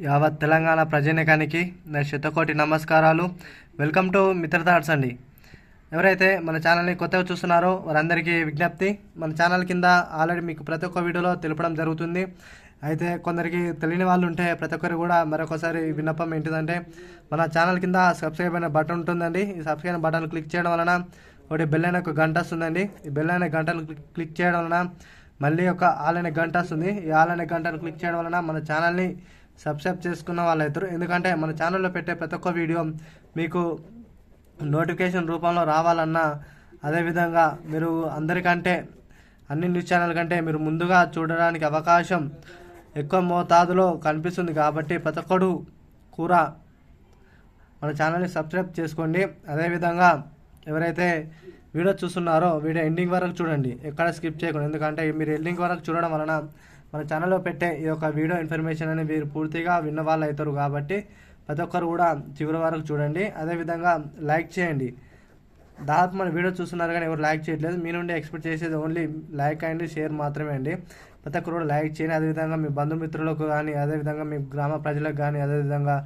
యావత్ తెలంగాణ ప్రజానికానికి నా శతకోటి నమస్కారాలు. వెల్కమ్ టు మిత్ర థాట్స్ అండి. ఎవరైతే మన ఛానల్ని కొత్తగా చూస్తున్నారో వారందరికీ విజ్ఞప్తి. మన ఛానల్ కింద ఆల్రెడీ మీకు ప్రతి ఒక్క వీడియోలో తెలపడం జరుగుతుంది. అయితే కొందరికి తెలియని వాళ్ళు ఉంటే ప్రతి ఒక్కరు కూడా మరొకసారి విన్నపం ఏంటిదంటే మన ఛానల్ కింద సబ్స్క్రైబ్ అయిన బటన్ ఉంటుందండి. ఈ సబ్స్క్రైబ్ బటన్ క్లిక్ చేయడం వలన ఒకటి బెల్ అయిన ఒక గంట వస్తుందండి. ఈ బెల్ అయిన గంటను క్లిక్- క్లిక్ చేయడం వలన మళ్ళీ ఒక ఆల్ అనే గంట వస్తుంది. ఈ ఆల్ అనే గంటను క్లిక్ చేయడం వలన మన ఛానల్ని సబ్స్క్రైబ్ చేసుకున్న వాళ్ళు అవుతారు ఎందుకంటే మన ఛానల్లో పెట్టే ప్రతి ఒక్క వీడియో మీకు నోటిఫికేషన్ రూపంలో రావాలన్నా అదేవిధంగా మీరు అందరికంటే అన్ని న్యూస్ ఛానల్ కంటే మీరు ముందుగా చూడడానికి అవకాశం ఎక్కువ మోతాదులో కనిపిస్తుంది కాబట్టి ప్రతి ఒక్కడు కూర మన ఛానల్ని సబ్స్క్రైబ్ చేసుకోండి. అదేవిధంగా ఎవరైతే వీడియో చూస్తున్నారో వీడియో ఎండింగ్ వరకు చూడండి. ఎక్కడ స్కిప్ చేయకుండా ఎందుకంటే మీరు ఎండింగ్ వరకు చూడడం వలన మన ఛానల్లో పెట్టే ఈ యొక్క వీడియో ఇన్ఫర్మేషన్ అని మీరు పూర్తిగా విన్న వాళ్ళు అవుతారు కాబట్టి ప్రతి ఒక్కరు కూడా చివరి వరకు చూడండి. అదేవిధంగా లైక్ చేయండి. దాదాపు మన వీడియో చూస్తున్నారు కానీ ఎవరు లైక్ చేయట్లేదు. మీ నుండి ఎక్స్పెక్ట్ చేసేది ఓన్లీ లైక్ అండ్ షేర్ మాత్రమే అండి. ప్రతి ఒక్కరు కూడా లైక్ చేయండి. అదేవిధంగా మీ బంధుమిత్రులకు కానీ అదేవిధంగా మీ గ్రామ ప్రజలకు కానీ అదేవిధంగా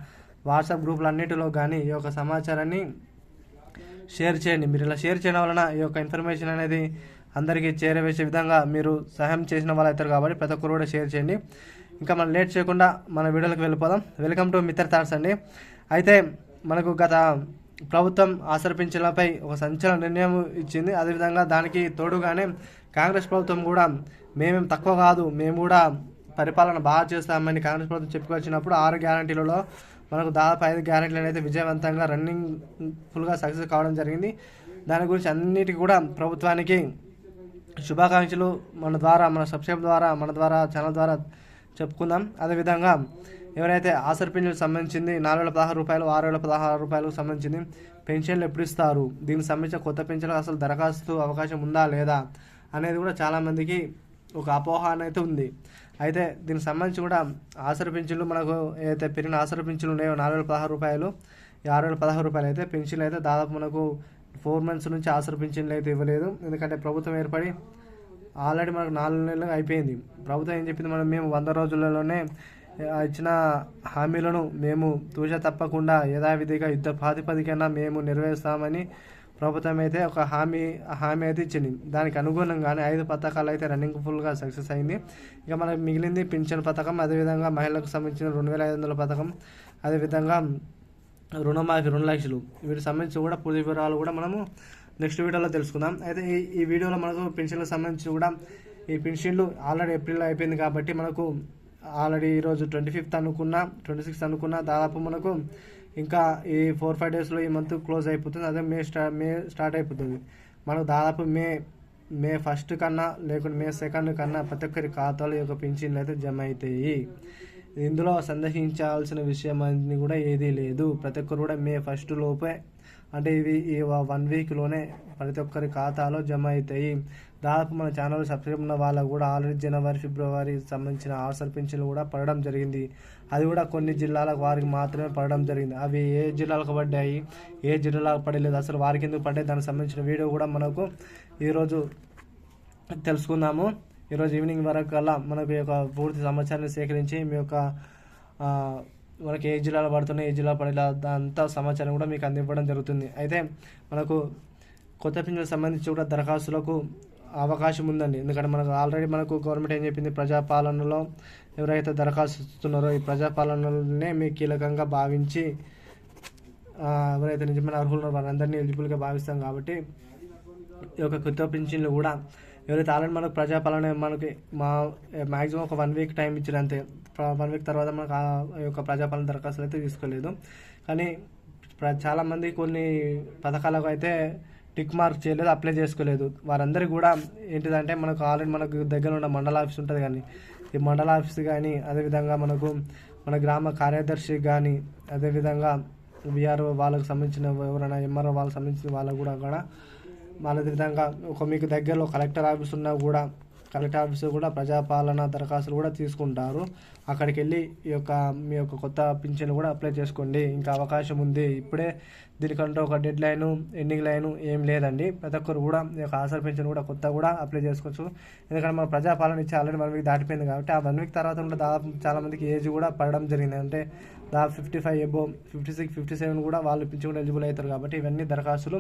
వాట్సాప్ గ్రూపులన్నిటిలో కానీ ఈ యొక్క సమాచారాన్ని షేర్ చేయండి. మీరు ఇలా షేర్ చేయడం వలన ఈ యొక్క ఇన్ఫర్మేషన్ అనేది అందరికీ చేరవేసే విధంగా మీరు సహాయం చేసిన వాళ్ళు అవుతారు కాబట్టి ప్రతి ఒక్కరు కూడా షేర్ చేయండి. ఇంకా మనం లేట్ చేయకుండా మన వీడియోలకు వెళ్ళిపోదాం. వెల్కమ్ టు మిత్ర థాట్స్ అండి. అయితే మనకు గత ప్రభుత్వం ఆసర్పించలపై ఒక సంచలన నిర్ణయం ఇచ్చింది. అదేవిధంగా దానికి తోడుగానే కాంగ్రెస్ ప్రభుత్వం కూడా మేమేం తక్కువ కాదు మేము కూడా పరిపాలన బాగా చేస్తామని కాంగ్రెస్ ప్రభుత్వం చెప్పుకొచ్చినప్పుడు ఆరు గ్యారంటీలలో మనకు దాదాపు ఐదు గ్యారంటీలు అనేది విజయవంతంగా రన్నింగ్ ఫుల్గా సక్సెస్ కావడం జరిగింది. దాని గురించి అన్నిటికీ కూడా ప్రభుత్వానికి శుభాకాంక్షలు మన ద్వారా మన సబ్స్క్రైబ్ ద్వారా మన ద్వారా ఛానల్ ద్వారా చెప్పుకుందాం. అదేవిధంగా ఎవరైతే ఆసర్ పింఛన్లకు సంబంధించింది నాలుగు వేల పదహారు రూపాయలు ఆరు వేల పదహారు రూపాయలకు సంబంధించింది పెన్షన్లు ఎప్పుడు ఇస్తారు? దీనికి సంబంధించిన కొత్త పెన్షన్లకు అసలు దరఖాస్తు అవకాశం ఉందా లేదా అనేది కూడా చాలామందికి ఒక అపోహ అనేది ఉంది. అయితే దీనికి సంబంధించి కూడా ఆసర పింఛన్లు మనకు ఏదైతే పెరిగిన ఆసర పింఛన్లు ఉన్నాయో నాలుగు వేల పదహారు రూపాయలు ఆరు వేల పదహారు రూపాయలు అయితే పెన్షన్లు అయితే దాదాపు మనకు ఫోర్ మంత్స్ నుంచి ఆసర పింఛన్లు అయితే ఇవ్వలేదు. ఎందుకంటే ప్రభుత్వం ఏర్పడి ఆల్రెడీ మనకు నాలుగు నెలలు అయిపోయింది. ప్రభుత్వం ఏం చెప్పింది? మనం మేము వంద రోజులలోనే ఇచ్చిన హామీలను మేము తూచ తప్పకుండా యథావిధిగా యుద్ధ ప్రాతిపదికన మేము నెరవేరుస్తామని ప్రభుత్వం అయితే ఒక హామీ హామీ అయితే ఇచ్చింది. దానికి అనుగుణంగానే ఐదు పథకాలు అయితే రన్నింగ్ ఫుల్గా సక్సెస్ అయింది. ఇక మనకు మిగిలింది పింఛన్ పథకం అదేవిధంగా మహిళలకు సంబంధించిన రెండు వేల ఐదు వందల పథకం అదేవిధంగా రుణమాఫీ రెండు లక్షలు. వీటికి సంబంధించి కూడా పూర్తి వివరాలు కూడా మనము నెక్స్ట్ వీడియోలో తెలుసుకుందాం. అయితే ఈ ఈ వీడియోలో మనకు పెన్షన్లకు సంబంధించి కూడా ఈ పెన్షన్లు ఆల్రెడీ ఏప్రిల్ అయిపోయింది కాబట్టి మనకు ఆల్రెడీ ఈరోజు ట్వంటీ ఫిఫ్త్ అనుకున్నా ట్వంటీ సిక్స్త్ అనుకున్నా దాదాపు మనకు ఇంకా ఈ ఫోర్ ఫైవ్ డేస్లో ఈ మంత్ క్లోజ్ అయిపోతుంది. అదే మే స్టా మే స్టార్ట్ అయిపోతుంది. మనకు దాదాపు మే మే ఫస్ట్ కన్నా లేకుంటే మే సెకండ్ కన్నా ప్రతి ఒక్కరి ఖాతాలో ఈ యొక్క పెన్షన్లు అయితే జమ అవుతాయి. ఇందులో సందేహించాల్సిన విషయం అనేది కూడా ఏదీ లేదు. ప్రతి ఒక్కరు కూడా మే ఫస్ట్ లోపే. అంటే ఇవి ఈ వన్ వీక్లోనే ప్రతి ఒక్కరి ఖాతాలో జమ అవుతాయి దాదాపు మన ఛానల్ సబ్స్క్రైబ్ ఉన్న వాళ్ళకు కూడా ఆల్రెడీ జనవరి ఫిబ్రవరి సంబంధించిన ఆర్సర్ పింఛన్లు కూడా పడడం జరిగింది. అది కూడా కొన్ని జిల్లాలకు వారికి మాత్రమే పడడం జరిగింది. అవి ఏ జిల్లాలకు పడ్డాయి? ఏ జిల్లాలకు పడలేదు? అసలు వారికి ఎందుకు పడ్డాయి? దానికి సంబంధించిన వీడియో కూడా మనకు ఈరోజు తెలుసుకుందాము. ఈరోజు ఈవినింగ్ వరకు కల్లా మనకు ఈ యొక్క పూర్తి సమాచారాన్ని సేకరించి మీ యొక్క మనకి ఏ జిల్లాలో పడుతున్నాయి ఏ జిల్లా పడేలా అంతా సమాచారం కూడా మీకు అందివ్వడం జరుగుతుంది. అయితే మనకు కొత్త పింఛన్లకు సంబంధించి కూడా దరఖాస్తులకు అవకాశం ఉందండి. ఎందుకంటే మనకు ఆల్రెడీ మనకు గవర్నమెంట్ ఏం చెప్పింది? ప్రజాపాలనలో ఎవరైతే దరఖాస్తు ఇస్తున్నారో ఈ ప్రజాపాలననే మీ కీలకంగా భావించి ఎవరైతే నిజమైన అర్హులు ఉన్నారో వారందరినీ ఎలిజిబుల్గా భావిస్తాం కాబట్టి ఈ యొక్క కొత్త పింఛన్లు కూడా ఎవరైతే ఆల్రెడీ మనకు ప్రజాపాలన మనకి మా మ్యాక్సిమం ఒక వన్ వీక్ టైం ఇచ్చారు అంతే. వన్ వీక్ తర్వాత మనకు ఆ యొక్క ప్రజాపాలన దరఖాస్తులు అయితే తీసుకోలేదు. కానీ ప్ర- చాలామంది కొన్ని పథకాలకు అయితే టిక్ మార్క్ చేయలేదు అప్లై చేసుకోలేదు. వారందరికీ కూడా ఏంటిదంటే మనకు ఆల్రెడీ మనకు దగ్గర ఉన్న మండల ఆఫీస్ ఉంటుంది కానీ ఈ మండల ఆఫీస్ కానీ అదేవిధంగా మనకు మన గ్రామ కార్యదర్శి కానీ అదేవిధంగా విఆర్ఓ వాళ్ళకు సంబంధించిన ఎవరైనా ఎంఆర్ఓ వాళ్ళకి సంబంధించిన వాళ్ళకు కూడా కూడా మన విధంగా ఒక మీకు దగ్గరలో కలెక్టర్ ఆఫీస్ ఉన్నా కూడా కలెక్టర్ ఆఫీస్ కూడా ప్రజాపాలన దరఖాస్తులు కూడా తీసుకుంటారు. అక్కడికి వెళ్ళి ఈ యొక్క మీ యొక్క కొత్త పింఛన్ కూడా అప్లై చేసుకోండి. ఇంకా అవకాశం ఉంది. ఇప్పుడే దీనికంటే ఒక డెడ్ లైన్ ఎండింగ్ లైన్ ఏం లేదండి. ప్రతి ఒక్కరు కూడా ఈ యొక్క ఆసర పెన్షన్ కూడా కొత్త కూడా అప్లై చేసుకోవచ్చు. ఎందుకంటే మన ప్రజాపాలన ఇచ్చి ఆల్రెడీ వన్ వీక్ దాటిపోయింది కాబట్టి ఆ వన్ వీక్ తర్వాత కూడా దాదాపు చాలామందికి ఏజ్ కూడా పడడం జరిగింది. అంటే దాదాపు fifty five above fifty six fifty seven కూడా వాళ్ళు పింఛన్ కూడా ఎలిజిబుల్ అవుతారు కాబట్టి ఇవన్నీ దరఖాస్తులు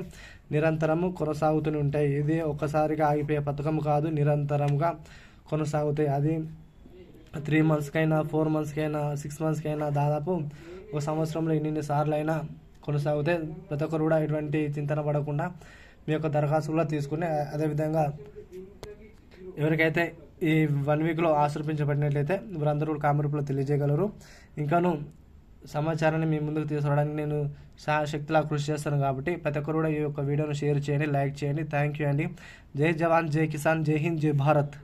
నిరంతరము కొనసాగుతూనే ఉంటాయి. ఇది ఒక్కసారిగా ఆగిపోయే పథకం కాదు నిరంతరం నిరంతరంగా కొనసాగుతాయి అది త్రీ మంత్స్కైనా ఫోర్ మంత్స్కైనా సిక్స్ మంత్స్కైనా దాదాపు ఒక సంవత్సరంలో ఎన్ని సార్లు అయినా కొనసాగితే ప్రతి ఒక్కరు కూడా ఎటువంటి చింతన పడకుండా మీ యొక్క దరఖాస్తు కూడా తీసుకుని అదేవిధంగా ఎవరికైతే ఈ వన్ వీక్లో ఆశ్రపించబడినట్లయితే వారందరూ కూడా తెలియజేయగలరు. ఇంకాను సమాచారాన్ని మీ ముందుకు తీసుకురావడానికి నేను శక్తిలా కృషి చేస్తాను కాబట్టి ప్రతి ఒక్కరు కూడా ఈ యొక్క వీడియోను షేర్ చేయండి లైక్ చేయండి. థ్యాంక్ యూ అండి. జై జవాన్ జై కిసాన్ జై హింద్ జై భారత్.